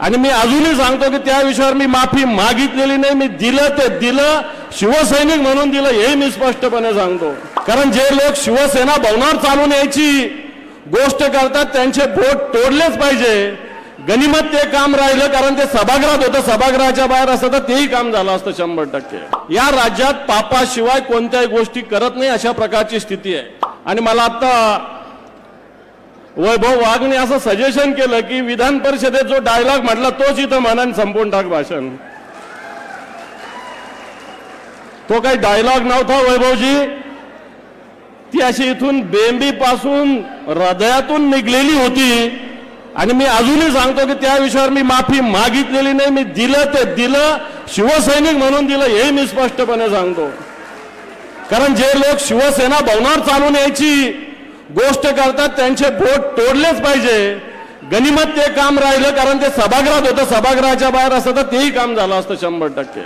आणि मी अजूनही सांगतो की त्या विषयावर मी माफी मागितलेली नाही मी दिलं ते दिलं. शिवसैनिक म्हणून दिलं हे मी स्पष्टपणे सांगतो. कारण जे लोक शिवसेना भवनावर चालून यायची गोष्ट करतात त्यांचे बोट तोडलेच पाहिजे. गनिमत ते काम राहिलं कारण ते सभागृहात होतं सभागृहाच्या बाहेर असतं तर तेही काम झालं असतं शंभर टक्के. या राज्यात पापाशिवाय कोणत्याही गोष्टी करत नाही अशा प्रकारची स्थिती आहे. आणि मला आता वैभव वाघने असं सजेशन केलं की विधान परिषदेत जो डायलॉग म्हटला तोच इथं मनाने संपवून टाक भाषण. तो काही डायलॉग नव्हता वैभवजी. ती अशी इथून बेंबी पासून हृदयातून निघलेली होती. आणि मी अजूनही सांगतो की त्या विषयावर मी माफी मागितलेली नाही. मी दिलं ते दिलं. शिवसैनिक म्हणून दिलं हे मी स्पष्टपणे सांगतो. कारण जे लोक शिवसेना भवनावर चालून यायची गोष्ट करतात त्यांचे बोट तोडलेच पाहिजे. गनिमत ते काम राहिलं कारण ते सभागृहात होतं. सभागृहाच्या बाहेर असतं तर तेही काम झालं असतं शंभर टक्के.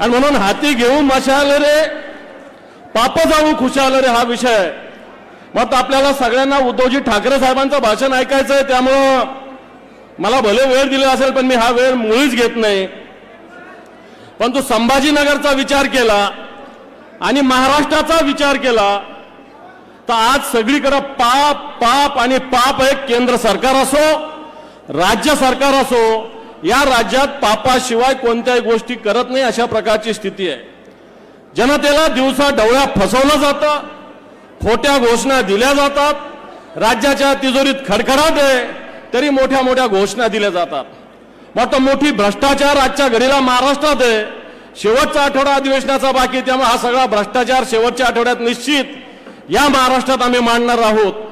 आणि म्हणून हाती घेऊन मशाल रे पाप जाऊ खुशाल रे हा विषय. मग आपल्याला सगळ्यांना उद्धवजी ठाकरे साहेबांचं भाषण ऐकायचं आहे त्यामुळं मला भले वेळ दिला असेल पण मी हा वेळ मुळीच घेत नाही. पण तो संभाजीनगरचा विचार केला आणि महाराष्ट्राचा विचार केला तर आज सगळीकडं पाप पाप आणि पाप आहे केंद्र सरकार असो राज्य सरकार असो या राज्यात पापाशिवाय कोणत्याही गोष्टी करत नाही अशा प्रकारची स्थिती आहे. जनतेला दिवसा डवळ्या फसवलं जातं खोट्या घोषणा दिल्या जातात राज्याच्या तिजोरीत खडखडाट आहे तरी मोठ्या मोठ्या घोषणा दिल्या जातात. मात्र मोठी भ्रष्टाचार आजच्या घडीला महाराष्ट्रात आहे. शेवटचा आठवडा अधिवेशनाचा बाकी त्यामुळे हा सगळा भ्रष्टाचार शेवटच्या आठवड्यात निश्चित या महाराष्ट्रात आम्ही मांडणार आहोत.